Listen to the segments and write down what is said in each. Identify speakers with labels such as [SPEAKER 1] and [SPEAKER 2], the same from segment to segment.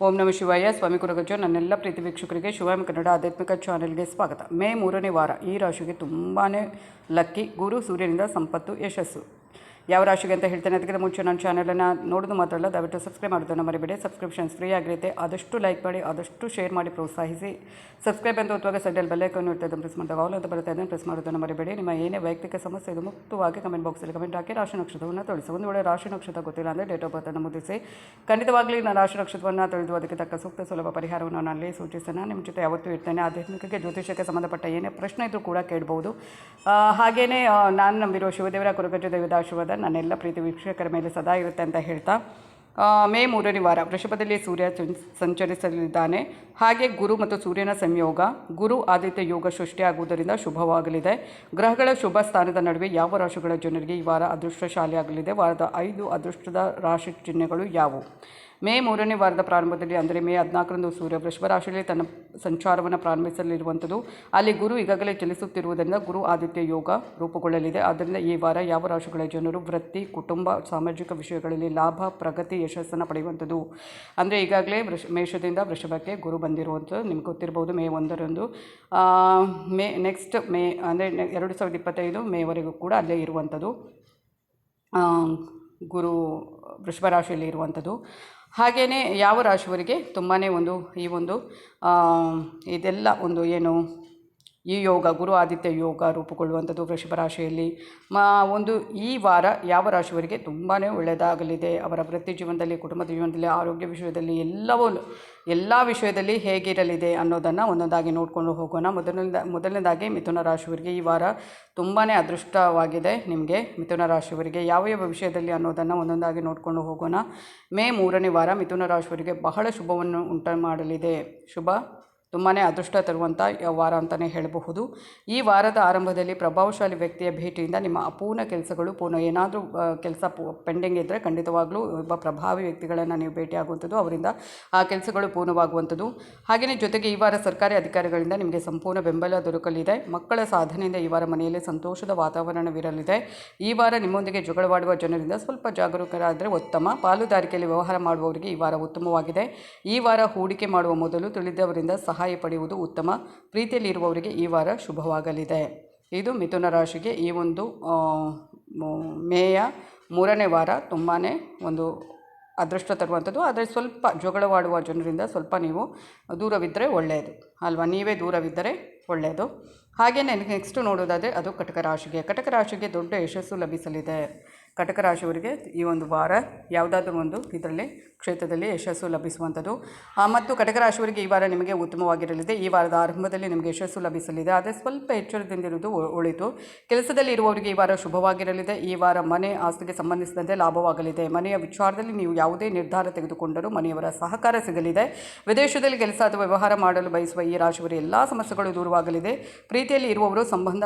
[SPEAKER 1] ಓಂ ನಮ ಶಿವಯ್ಯ ಸ್ವಾಮಿ ಕುರಗಜ್ಜು. ನನ್ನೆಲ್ಲ ಪ್ರೀತಿ ವೀಕ್ಷಕರಿಗೆ ಶಿವಾಮಿ ಕನ್ನಡ ಆಧ್ಯಾತ್ಮಿಕ ಚಾನೆಲ್ಗೆ ಸ್ವಾಗತ. ಮೇ ಮೂರನೇ ವಾರ ಈ ರಾಶಿಗೆ ತುಂಬಾ ಲಕ್ಕಿ. ಗುರು ಸೂರ್ಯನಿಂದ ಸಂಪತ್ತು ಯಶಸ್ಸು. ಯಾವ ರಾಶಿಗೆ ಅಂತ ಹೇಳ್ತೇನೆ, ಅದಕ್ಕಿಂತ ಮುಂಚೆ ನನ್ನ ಚಾನಲನ್ನು ನೋಡೋದು ಮಾತ್ರ ಅಲ್ಲ, ದಯವಿಟ್ಟು ಸಬ್ಸ್ಕ್ರೈಬ್ ಮಾಡೋದನ್ನು ಮರಿಬೇಡಿ. ಸಬ್ಸ್ಕ್ರಿಪ್ಷನ್ಸ್ ಫ್ರೀ ಆಗಿರುತ್ತೆ. ಆದಷ್ಟು ಲೈಕ್ ಮಾಡಿ, ಆದಷ್ಟು ಶೇರ್ ಮಾಡಿ, ಪ್ರೋತ್ಸಾಹಿಸಿ. ಸಬ್ಸ್ಕ್ರೈಬ್ ಅಂತ ಒತ್ತುವಾಗ ಸೈಡಲ್ಲಿ ಬೆಲ್ಲೈಕನ್ನು ಇರ್ತದೆ ಪ್ರೆಸ್ ಮಾಡಿದಾಗ ಆಲ್ ಅಂತ ಬರುತ್ತೆ, ಅದನ್ನು ಪ್ರೆಸ್ ಮಾಡೋದನ್ನು ಮರಿಬೇಡಿ. ನಿಮ್ಮ ಏನೇ ವೈಯಕ್ತಿಕ ಸಮಸ್ಯೆ ಇದು ಮುಕ್ತವಾಗಿ ಕಮೆಂಟ್ ಬಾಕ್ಸಲ್ಲಿ ಕಮೆಂಟ್ ಹಾಕಿ ರಾಶಿ ನಕ್ಷತ್ರವನ್ನು ತಿಳಿಸಿ. ಒಂದು ವೇಳೆ ರಾಶಿ ನಕ್ಷತ್ರ ಗೊತ್ತಿಲ್ಲ ಅಂದರೆ ಡೇಟ್ ಆಫ್ ಬರ್ತನ್ನು ಮುದ್ರಿಸಿ. ಖಂಡಿತವಾಗಲಿ ನಾನು ರಾಶಿ ನಕ್ಷತ್ರವನ್ನು ತಿಳಿದು ಅದಕ್ಕೆ ತಕ್ಕ ಸೂಕ್ತ ಸುಲಭ ಪರಿಹಾರವನ್ನು ನಾನು ಅಲ್ಲಿ ಸೂಚಿಸೋಣ. ನಿಮ್ಮ ಜೊತೆ ಯಾವತ್ತೂ ಇರ್ತೇನೆ. ಆಧ್ಯಾತ್ಮಿಕಕ್ಕೆ ಜ್ಯೋತಿಷಕ್ಕೆ ಸಂಬಂಧಪಟ್ಟ ಏನೇ ಪ್ರಶ್ನೆ ಇದ್ದರೂ ಕೂಡ ಕೇಳ್ಬೋದು ಹಾಗೆಯೇ ನಾನು ನಂಬಿರುವ ಶಿವದೇವರ ಕುರುಗಜ್ಜ ದೇವದ ಆಶೀರ್ವಾದ ನನ್ನೆಲ್ಲ ಪ್ರೀತಿ ವೀಕ್ಷಕರ ಮೇಲೆ ಸದಾ ಇರುತ್ತೆ ಅಂತ ಹೇಳ್ತಾ ಮೇ ಮೂರನೇ ವಾರ ವೃಷಭದಲ್ಲಿ ಸೂರ್ಯ ಸಂಚರಿಸಲಿದ್ದಾನೆ. ಹಾಗೆ ಗುರು ಮತ್ತು ಸೂರ್ಯನ ಸಂಯೋಗ, ಗುರು ಆದಿತ್ಯ ಯೋಗ ಸೃಷ್ಟಿಯಾಗುವುದರಿಂದ ಶುಭವಾಗಲಿದೆ. ಗ್ರಹಗಳ ಶುಭ ಸ್ಥಾನದ ನಡುವೆ ಯಾವ ರಾಶಿಗಳ ಜನರಿಗೆ ಈ ವಾರ ಅದೃಷ್ಟಶಾಲಿಯಾಗಲಿದೆ ವಾರದ ಐದು ಅದೃಷ್ಟದ ರಾಶಿ ಚಿಹ್ನೆಗಳು ಯಾವುವು? ಮೇ ಮೂರನೇ ವಾರದ ಪ್ರಾರಂಭದಲ್ಲಿ, ಅಂದರೆ ಮೇ ಹದಿನಾಲ್ಕರಂದು ಸೂರ್ಯ ವೃಷಭ ರಾಶಿಯಲ್ಲಿ ತನ್ನ ಸಂಚಾರವನ್ನು ಪ್ರಾರಂಭಿಸಲಿರುವಂಥದ್ದು. ಅಲ್ಲಿ ಗುರು ಈಗಾಗಲೇ ಚಲಿಸುತ್ತಿರುವುದರಿಂದ ಗುರು ಆದಿತ್ಯ ಯೋಗ ರೂಪುಗೊಳ್ಳಲಿದೆ. ಆದ್ದರಿಂದ ಈ ವಾರ ಯಾವ ರಾಶಿಗಳ ಜನರು ವೃತ್ತಿ, ಕುಟುಂಬ, ಸಾಮಾಜಿಕ ವಿಷಯಗಳಲ್ಲಿ ಲಾಭ, ಪ್ರಗತಿ, ಯಶಸ್ಸನ್ನು ಪಡೆಯುವಂಥದ್ದು? ಅಂದರೆ ಈಗಾಗಲೇ ವೃಷ, ಮೇಷದಿಂದ ವೃಷಭಕ್ಕೆ ಗುರು ಬಂದಿರುವಂಥದ್ದು ನಿಮ್ಗೆ ಗೊತ್ತಿರ್ಬೋದು ಮೇ ಒಂದರಂದು. ಮೇ ನೆಕ್ಸ್ಟ್ ಮೇ, ಅಂದರೆ ಎರಡು ಸಾವಿರದ ಇಪ್ಪತ್ತೈದು ಮೇವರೆಗೂ ಕೂಡ ಅಲ್ಲೇ ಇರುವಂಥದ್ದು. ಗುರು ವೃಷಭ ರಾಶಿಯಲ್ಲಿ ಇರುವಂಥದ್ದು. ಹಾಗೆಯೇ ಯಾವ ರಾಶಿಯವರಿಗೆ ತುಂಬಾ ಒಂದು ಈ ಒಂದು ಇದೆಲ್ಲ ಒಂದು ಏನು ಈ ಯೋಗ, ಗುರು ಆದಿತ್ಯ ಯೋಗ ರೂಪುಗೊಳ್ಳುವಂಥದ್ದು ವೃಷಭ ರಾಶಿಯಲ್ಲಿ ಮ, ಒಂದು ಈ ವಾರ ಯಾವ ರಾಶಿಯವರಿಗೆ ತುಂಬಾ ಒಳ್ಳೆಯದಾಗಲಿದೆ. ಅವರ ವೃತ್ತಿ ಜೀವನದಲ್ಲಿ, ಕುಟುಂಬದ ಜೀವನದಲ್ಲಿ, ಆರೋಗ್ಯ ವಿಷಯದಲ್ಲಿ ಎಲ್ಲವೂ, ಎಲ್ಲ ವಿಷಯದಲ್ಲಿ ಹೇಗಿರಲಿದೆ ಅನ್ನೋದನ್ನು ಒಂದೊಂದಾಗಿ ನೋಡಿಕೊಂಡು ಹೋಗೋಣ. ಮೊದಲನೇದ ಮೊದಲನೇದಾಗಿ ಮಿಥುನ ರಾಶಿಯವರಿಗೆ ಈ ವಾರ ತುಂಬಾ ಅದೃಷ್ಟವಾಗಿದೆ ನಿಮಗೆ. ಮಿಥುನ ರಾಶಿಯವರಿಗೆ ಯಾವ ಯಾವ ವಿಷಯದಲ್ಲಿ ಅನ್ನೋದನ್ನು ಒಂದೊಂದಾಗಿ ನೋಡಿಕೊಂಡು ಹೋಗೋಣ. ಮೇ ಮೂರನೇ ವಾರ ಮಿಥುನ ರಾಶಿಯವರಿಗೆ ಬಹಳ ಶುಭವನ್ನು ಉಂಟು ಮಾಡಲಿದೆ. ಶುಭ. ತುಂಬಾ ಅದೃಷ್ಟ ತರುವಂಥ ವಾರ ಅಂತಲೇ ಹೇಳಬಹುದು. ಈ ವಾರದ ಆರಂಭದಲ್ಲಿ ಪ್ರಭಾವಶಾಲಿ ವ್ಯಕ್ತಿಯ ಭೇಟಿಯಿಂದ ನಿಮ್ಮ ಅಪೂರ್ಣ ಕೆಲಸಗಳು ಪೂರ್ಣ ಏನಾದರೂ ಕೆಲಸ ಪೆಂಡಿಂಗ್ ಇದ್ದರೆ ಖಂಡಿತವಾಗ್ಲೂ ಒಬ್ಬ ಪ್ರಭಾವಿ ವ್ಯಕ್ತಿಗಳನ್ನು ನೀವು ಭೇಟಿಯಾಗುವಂಥದ್ದು, ಅವರಿಂದ ಆ ಕೆಲಸಗಳು ಪೂರ್ಣವಾಗುವಂಥದ್ದು. ಹಾಗೆಯೇ ಜೊತೆಗೆ ಈ ವಾರ ಸರ್ಕಾರಿ ಅಧಿಕಾರಿಗಳಿಂದ ನಿಮಗೆ ಸಂಪೂರ್ಣ ಬೆಂಬಲ ದೊರಕಲಿದೆ. ಮಕ್ಕಳ ಸಾಧನೆಯಿಂದ ಈ ವಾರ ಮನೆಯಲ್ಲಿ ಸಂತೋಷದ ವಾತಾವರಣವಿರಲಿದೆ. ಈ ವಾರ ನಿಮ್ಮೊಂದಿಗೆ ಜಗಳವಾಡುವ ಜನರಿಂದ ಸ್ವಲ್ಪ ಜಾಗರೂಕರಾದರೆ ಉತ್ತಮ. ಪಾಲುದಾರಿಕೆಯಲ್ಲಿ ವ್ಯವಹಾರ ಮಾಡುವವರಿಗೆ ಈ ವಾರ ಉತ್ತಮವಾಗಿದೆ. ಈ ವಾರ ಹೂಡಿಕೆ ಮಾಡುವ ಮೊದಲು ತಿಳಿದವರಿಂದ ಸಹಾಯ ಪಡೆಯುವುದು ಉತ್ತಮ. ಪ್ರೀತಿಯಲ್ಲಿರುವವರಿಗೆ ಈ ವಾರ ಶುಭವಾಗಲಿದೆ. ಇದು ಮಿಥುನ ರಾಶಿಗೆ ಈ ಒಂದು ಮೇಯ ಮೂರನೇ ವಾರ ತುಂಬಾ ಒಂದು ಅದೃಷ್ಟ ತರುವಂಥದ್ದು. ಆದರೆ ಸ್ವಲ್ಪ ಜಗಳವಾಡುವ ಜನರಿಂದ ಸ್ವಲ್ಪ ನೀವು ದೂರವಿದ್ದರೆ ಒಳ್ಳೆಯದು ಅಲ್ವಾ? ನೀವೇ ದೂರವಿದ್ದರೆ ಒಳ್ಳೆಯದು ಹಾಗೆಯೇ ನೆಕ್ಸ್ಟ್ ನೋಡೋದಾದರೆ ಅದು ಕಟಕ ರಾಶಿಗೆ. ಕಟಕ ರಾಶಿಗೆ ದೊಡ್ಡ ಯಶಸ್ಸು ಲಭಿಸಲಿದೆ. ಕಟಕ ರಾಶಿಯವರಿಗೆ ಈ ಒಂದು ವಾರ ಯಾವುದಾದ್ರೂ ಒಂದು ಇದರಲ್ಲಿ, ಕ್ಷೇತ್ರದಲ್ಲಿ ಯಶಸ್ಸು ಲಭಿಸುವಂಥದ್ದು. ಮತ್ತು ಕಟಕ ರಾಶಿಯವರಿಗೆ ಈ ವಾರ ನಿಮಗೆ ಉತ್ತಮವಾಗಿರಲಿದೆ. ಈ ವಾರದ ಆರಂಭದಲ್ಲಿ ನಿಮಗೆ ಯಶಸ್ಸು ಲಭಿಸಲಿದೆ. ಆದರೆ ಸ್ವಲ್ಪ ಎಚ್ಚರದಿಂದಿರುವುದು ಒಳಿತು. ಕೆಲಸದಲ್ಲಿ ಇರುವವರಿಗೆ ಈ ವಾರ ಶುಭವಾಗಿರಲಿದೆ. ಈ ವಾರ ಮನೆ ಆಸ್ತಿಗೆ ಸಂಬಂಧಿಸಿದಂತೆ ಲಾಭವಾಗಲಿದೆ. ಮನೆಯ ವಿಚಾರದಲ್ಲಿ ನೀವು ಯಾವುದೇ ನಿರ್ಧಾರ ತೆಗೆದುಕೊಂಡರೂ ಮನೆಯವರ ಸಹಕಾರ ಸಿಗಲಿದೆ. ವಿದೇಶದಲ್ಲಿ ಕೆಲಸ ಅಥವಾ ವ್ಯವಹಾರ ಮಾಡಲು ಬಯಸುವ ಈ ರಾಶಿಯವರ ಎಲ್ಲ ಸಮಸ್ಯೆಗಳು ದೂರವಾಗಲಿದೆ. ಪ್ರೀತಿಯಲ್ಲಿ ಇರುವವರು ಸಂಬಂಧ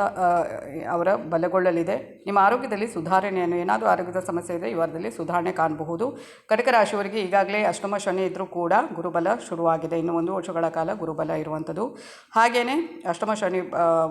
[SPEAKER 1] ಅವರ ಬಲಗೊಳ್ಳಲಿದೆ. ನಿಮ್ಮ ಆರೋಗ್ಯದಲ್ಲಿ ಸುಧಾರಣೆಯನ್ನು ಏನಾದರೂ ಆರೋಗ್ಯದ ಸಮಸ್ಯೆ ಇದೆ. ಈ ವಾರದಲ್ಲಿ ಸುಧಾರಣೆ ಕಾಣಬಹುದು. ಕಟಕ ರಾಶಿಯವರಿಗೆ ಈಗಾಗಲೇ ಅಷ್ಟಮ ಶನಿ ಇದ್ದರೂ ಕೂಡ ಗುರುಬಲ ಶುರುವಾಗಿದೆ. ಇನ್ನು ಒಂದು ವರ್ಷಗಳ ಕಾಲ ಗುರುಬಲ ಇರುವಂಥದ್ದು. ಹಾಗೆಯೇ ಅಷ್ಟಮ ಶನಿ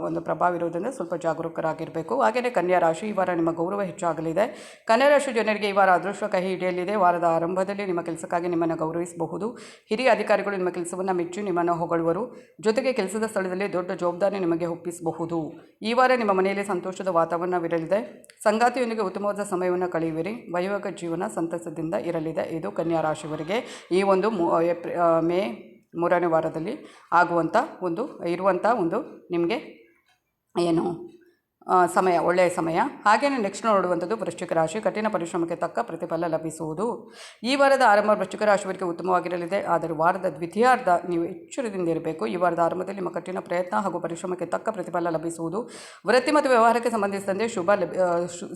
[SPEAKER 1] ಒಂದು ಪ್ರಭಾವ ಇರುವುದರಿಂದ ಸ್ವಲ್ಪ ಜಾಗರೂಕರಾಗಿರಬೇಕು. ಹಾಗೆಯೇ ಕನ್ಯಾ ರಾಶಿ, ಈ ವಾರ ನಿಮ್ಮ ಗೌರವ ಹೆಚ್ಚಾಗಲಿದೆ. ಕನ್ಯಾ ರಾಶಿ ಜನರಿಗೆ ಈ ವಾರ ಅದೃಷ್ಟ ಕಹಿ ಹಿಡಿಯಲಿದೆ. ವಾರದ ಆರಂಭದಲ್ಲಿ ನಿಮ್ಮ ಕೆಲಸಕ್ಕಾಗಿ ನಿಮ್ಮನ್ನು ಗೌರವಿಸಬಹುದು. ಹಿರಿಯ ಅಧಿಕಾರಿಗಳು ನಿಮ್ಮ ಕೆಲಸವನ್ನು ಮೆಚ್ಚು ನಿಮ್ಮನ್ನು ಹೊಗಳುವರು. ಜೊತೆಗೆ ಕೆಲಸದ ಸ್ಥಳದಲ್ಲಿ ದೊಡ್ಡ ಜವಾಬ್ದಾರಿ ನಿಮಗೆ ಒಪ್ಪಿಸಬಹುದು. ಈ ವಾರ ನಿಮ್ಮ ಮನೆಯಲ್ಲಿ ಸಂತೋಷದ ವಾತಾವರಣವಿರಲಿದೆ. ಸಂಗಾತಿಯೊಂದಿಗೆ ಉತ್ತಮವಾದ ಸಮಯವನ್ನು ಕಳೆಯುವಿರಿ. ವೈವಾಹಿಕ ಜೀವನ ಸಂತಸದಿಂದ ಇರಲಿದೆ. ಇದು ಕನ್ಯಾ ರಾಶಿಯವರಿಗೆ ಈ ಒಂದು ಮು ಮೂರನೇ ವಾರದಲ್ಲಿ ಆಗುವಂಥ ಒಂದು, ಇರುವಂಥ ಒಂದು ನಿಮಗೆ ಏನು ಸಮಯ, ಒಳ್ಳೆಯ ಸಮಯ. ಹಾಗೆಯೇ ನೆಕ್ಸ್ಟ್ ನೋಡುವಂಥದ್ದು ವೃಶ್ಚಿಕ ರಾಶಿ. ಕಠಿಣ ಪರಿಶ್ರಮಕ್ಕೆ ತಕ್ಕ ಪ್ರತಿಫಲ ಲಭಿಸುವುದು. ಈ ವಾರದ ಆರಂಭ ವೃಶ್ಚಿಕ ರಾಶಿಯವರಿಗೆ ಉತ್ತಮವಾಗಿರಲಿದೆ. ಆದರೆ ವಾರದ ದ್ವಿತೀಯಾರ್ಧ ನೀವು ಎಚ್ಚರದಿಂದ ಇರಬೇಕು. ಈ ವಾರದ ಆರಂಭದಲ್ಲಿ ನಿಮ್ಮ ಕಠಿಣ ಪ್ರಯತ್ನ ಹಾಗೂ ಪರಿಶ್ರಮಕ್ಕೆ ತಕ್ಕ ಪ್ರತಿಫಲ ಲಭಿಸುವುದು. ವೃತ್ತಿ ಮತ್ತು ವ್ಯವಹಾರಕ್ಕೆ ಸಂಬಂಧಿಸಿದಂತೆ ಶುಭ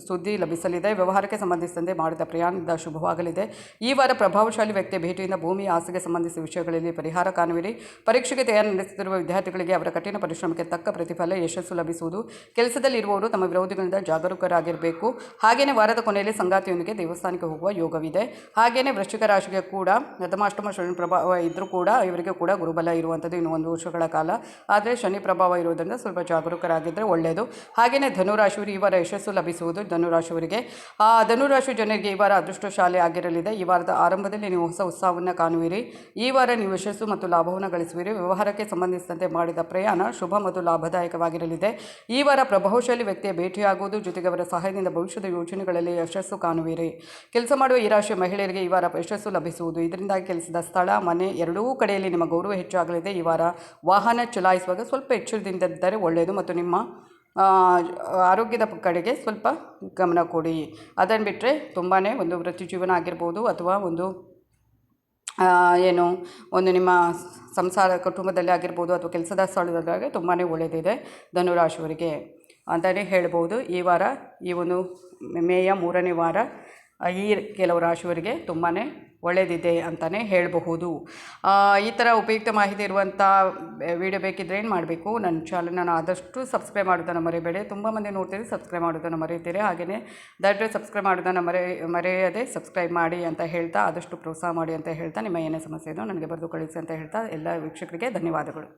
[SPEAKER 1] ಸುದ್ದಿ ಲಭಿಸಲಿದೆ. ವ್ಯವಹಾರಕ್ಕೆ ಸಂಬಂಧಿಸಿದಂತೆ ಮಾಡಿದ ಪ್ರಯಾಣದ ಶುಭವಾಗಲಿದೆ. ಈ ವಾರ ಪ್ರಭಾವಶಾಲಿ ವ್ಯಕ್ತಿಯ ಭೇಟಿಯಿಂದ ಭೂಮಿ ಆಸೆಗೆ ಸಂಬಂಧಿಸಿದ ವಿಷಯಗಳಲ್ಲಿ ಪರಿಹಾರ ಕಾಣುವಿರಿ. ಪರೀಕ್ಷೆಗೆ ತಯಾರಿ ನಡೆಸುತ್ತಿರುವ ವಿದ್ಯಾರ್ಥಿಗಳಿಗೆ ಅವರ ಕಠಿಣ ಪರಿಶ್ರಮಕ್ಕೆ ತಕ್ಕ ಪ್ರತಿಫಲ ಯಶಸ್ಸು ಲಭಿಸುವುದು. ಕೆಲಸದಲ್ಲಿ ರಾಶಿಯಲ್ಲಿರುವವರು ತಮ್ಮ ವಿರೋಧಿಗಳಿಂದ ಜಾಗರೂಕರಾಗಿರಬೇಕು. ಹಾಗೆಯೇ ವಾರದ ಕೊನೆಯಲ್ಲಿ ಸಂಗಾತಿಯೊಂದಿಗೆ ದೇವಸ್ಥಾನಕ್ಕೆ ಹೋಗುವ ಯೋಗವಿದೆ. ಹಾಗೆಯೇ ವೃಶ್ಚಿಕ ರಾಶಿಗೆ ಕೂಡ ನತಮಾಷ್ಟಮ ಶನಿ ಪ್ರಭಾವ ಇದ್ದರೂ ಕೂಡ ಇವರಿಗೆ ಕೂಡ ಗುರುಬಲ ಇರುವಂಥದ್ದು ಇನ್ನು ಒಂದು ವರ್ಷಗಳ ಕಾಲ. ಆದರೆ ಶನಿ ಪ್ರಭಾವ ಇರುವುದರಿಂದ ಸ್ವಲ್ಪ ಜಾಗರೂಕರಾಗಿದ್ದರೆ ಒಳ್ಳೆಯದು ಹಾಗೆಯೇ ಧನುರಾಶಿಯವರು ಈ ವಾರ ಯಶಸ್ಸು ಲಭಿಸುವುದು ಧನುರಾಶಿಯವರಿಗೆ. ಆ ಧನುರಾಶಿ ಜನರಿಗೆ ಈ ವಾರ ಅದೃಷ್ಟಶಾಲಿ ಆಗಿರಲಿದೆ. ಈ ವಾರದ ಆರಂಭದಲ್ಲಿ ನೀವು ಹೊಸ ಉತ್ಸಾಹವನ್ನು ಕಾಣುವಿರಿ. ಈ ವಾರ ನೀವು ಯಶಸ್ಸು ಮತ್ತು ಲಾಭವನ್ನು ಗಳಿಸುವಿರಿ. ವ್ಯವಹಾರಕ್ಕೆ ಸಂಬಂಧಿಸಿದಂತೆ ಮಾಡಿದ ಪ್ರಯಾಣ ಶುಭ ಮತ್ತು ಲಾಭದಾಯಕವಾಗಿರಲಿದೆ. ಈ ವಾರ ಪ್ರಭಾವಶಾಲಿ ವ್ಯಕ್ತಿಯ ಭೇಟಿಯಾಗುವುದು ಜೊತೆಗೆ ಅವರ ಸಹಾಯದಿಂದ ಭವಿಷ್ಯದ ಯೋಜನೆಗಳಲ್ಲಿ ಯಶಸ್ಸು ಕಾಣುವಿರಿ. ಕೆಲಸ ಮಾಡುವ ಈ ರಾಶಿಯ ಮಹಿಳೆಯರಿಗೆ ಈ ವಾರ ಯಶಸ್ಸು ಲಭಿಸುವುದು. ಇದರಿಂದಾಗಿ ಕೆಲಸದ ಸ್ಥಳ, ಮನೆ ಎರಡೂ ಕಡೆಯಲ್ಲಿ ನಿಮ್ಮ ಗೌರವ ಹೆಚ್ಚಾಗಲಿದೆ. ಈ ವಾರ ವಾಹನ ಚಲಾಯಿಸುವಾಗ ಸ್ವಲ್ಪ ಎಚ್ಚರದಿಂದಿದ್ದರೆ ಒಳ್ಳೆಯದು ಮತ್ತು ನಿಮ್ಮ ಆರೋಗ್ಯದ ಕಡೆಗೆ ಸ್ವಲ್ಪ ಗಮನ ಕೊಡಿ. ಅದನ್ನು ಬಿಟ್ಟರೆ ತುಂಬಾ ಒಂದು ವೃತ್ತಿ ಜೀವನ ಆಗಿರ್ಬೋದು ಅಥವಾ ಒಂದು ಏನು, ಒಂದು ನಿಮ್ಮ ಸಂಸಾರ ಕುಟುಂಬದಲ್ಲಿ ಆಗಿರ್ಬೋದು ಅಥವಾ ಕೆಲಸದ ಸ್ಥಳದಲ್ಲಿ ತುಂಬಾ ಒಳ್ಳೆಯದಿದೆ ಧನುರಾಶಿಯವರಿಗೆ. ಅಂತಲೇ ಹೇಳ್ಬೋದು. ಈ ವಾರ, ಈ ಒಂದು ಮೇಯ ಮೂರನೇ ವಾರ ಈ ಕೆಲವು ರಾಶಿಯವರಿಗೆ ತುಂಬಾ ಒಳ್ಳೆಯದಿದೆ ಅಂತಲೇ ಹೇಳಬಹುದು. ಈ ಥರ ಉಪಯುಕ್ತ ಮಾಹಿತಿ ಇರುವಂಥ ವಿಡಿಯೋ ಬೇಕಿದ್ರೆ ಏನು ಮಾಡಬೇಕು? ನನ್ನ ಚಾನಲ್ನ ಆದಷ್ಟು ಸಬ್ಸ್ಕ್ರೈಬ್ ಮಾಡೋದನ್ನು ಮರಿಬೇಡಿ. ತುಂಬ ಮಂದಿ ನೋಡ್ತೀರಿ ಸಬ್ಸ್ಕ್ರೈಬ್ ಮಾಡೋದನ್ನು ಮರೀತೀರಿ ಹಾಗೆಯೇ ದಯವಿಟ್ಟು ಸಬ್ಸ್ಕ್ರೈಬ್ ಮಾಡೋದನ್ನು ಮರೆ, ಮರೆಯದೆ ಸಬ್ಸ್ಕ್ರೈಬ್ ಮಾಡಿ ಅಂತ ಹೇಳ್ತಾ, ಆದಷ್ಟು ಪ್ರೋತ್ಸಾಹ ಮಾಡಿ ಅಂತ ಹೇಳ್ತಾ, ನಿಮ್ಮ ಏನೇ ಸಮಸ್ಯೆ ಇದೆಯೋ ನನಗೆ ಬರೆದು ಕಳಿಸಿ ಅಂತ ಹೇಳ್ತಾ, ಎಲ್ಲ ವೀಕ್ಷಕರಿಗೆ ಧನ್ಯವಾದಗಳು.